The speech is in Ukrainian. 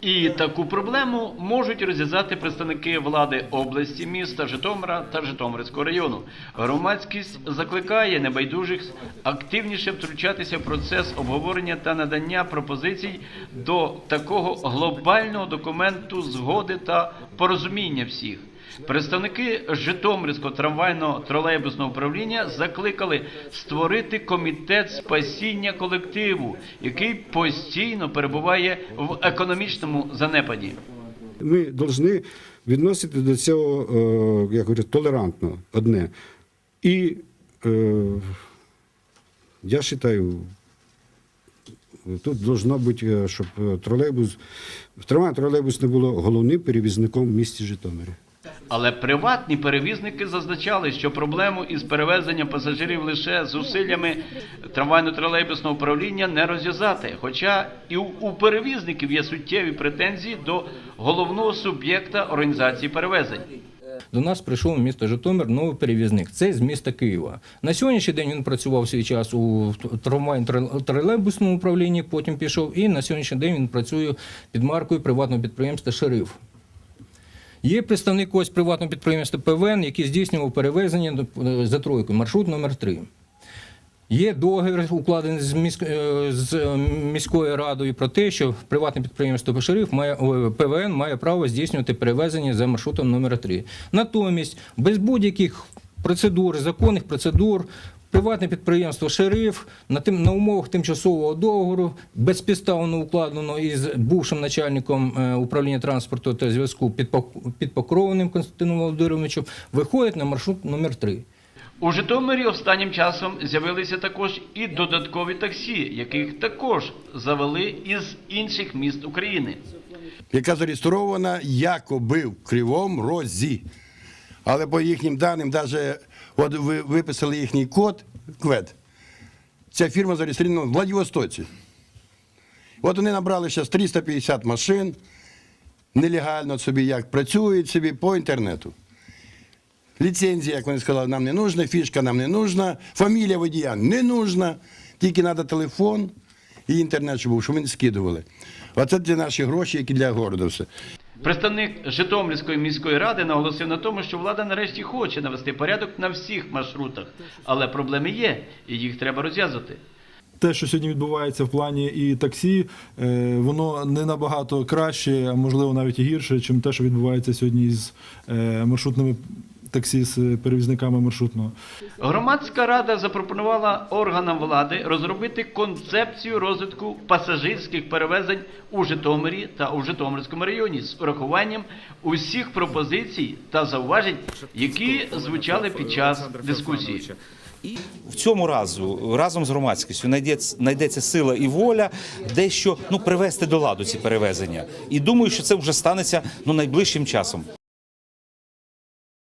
І таку проблему можуть розв'язати представники влади області, міста Житомира та Житомирського району. Громадськість закликає небайдужих активніше втручатися в процес обговорення та надання пропозицій до такого глобального документу згоди та порозуміння всіх. Представники Житомирського трамвайного тролейбусного управління закликали створити комітет спасіння колективу, який постійно перебуває в економічному занепаді. Ми повинні відносити до цього, е, як говорять, толерантно одне. І е, я вважаю, тут должно бути, е, щоб тролейбус, трамвай тролейбус не було головним перевізником в місті Житомирі. Але приватні перевізники зазначали, що проблему із перевезенням пасажирів лише зусиллями трамвайно-тролейбусного управління не розв'язати. Хоча і у, перевізників є суттєві претензії до головного суб'єкта організації перевезень. До нас прийшов в місто Житомир новий перевізник. Це з міста Києва. На сьогоднішній день він працював свій час у трамвайно-тролейбусному управлінні, потім пішов, і на сьогоднішній день він працює під маркою приватного підприємства Шериф. Є представник ось приватного підприємства ПВН, який здійснював перевезення е, за тройкою, маршрут номер 3 Є договір, укладений з, міськ, е, з е, міською радою про те, що приватне підприємство «Шериф» має ПВН має право здійснювати перевезення за маршрутом номер 3 Натомість, без будь-яких процедур, законних процедур, приватне підприємство Шериф на тим на умовах тимчасового договору, безпідставно укладено із бувшим начальником е, управління транспорту та зв'язку Підпок- Підпокровним Константином Володимировичем, виходить на маршрут номер 3 У Житомирі останнім часом з'явилися також і додаткові таксі, яких також завели із інших міст України. яка зареєстрована якоби в Кривому Розі. Але по їхнім даним, навіть ви виписали їхній код, квед. Ця фірма зареєстрована в Владивостоці. От вони набрали зараз 350 машин, нелегально собі як працюють собі по інтернету. Ліцензія, як вони сказали, нам не нужна, фішка нам не нужна, фамілія водія не нужна, тільки треба телефон і інтернет, щоб був, щоб вони скидували. Оце ті наші гроші, які для городу все. Представник Житомирської міської ради наголосив на тому, що влада нарешті хоче навести порядок на всіх маршрутах, але проблеми є, і їх треба розв'язати. те, що сьогодні відбувається в плані і таксі, е, воно не набагато краще, а можливо навіть і гірше, ніж те, що відбувається сьогодні з е, маршрутними таксі з перевізниками маршрутного. Громадська рада запропонувала органам влади розробити концепцію розвитку пасажирських перевезень у Житомирі та у Житомирському районі з урахуванням усіх пропозицій та зауважень, які звучали під час дискусії. В цьому разу разом з громадськістю знайдеться, знайдеться сила і воля дещо ну привести до ладу ці перевезення. І думаю, що це вже станеться ну найближчим часом.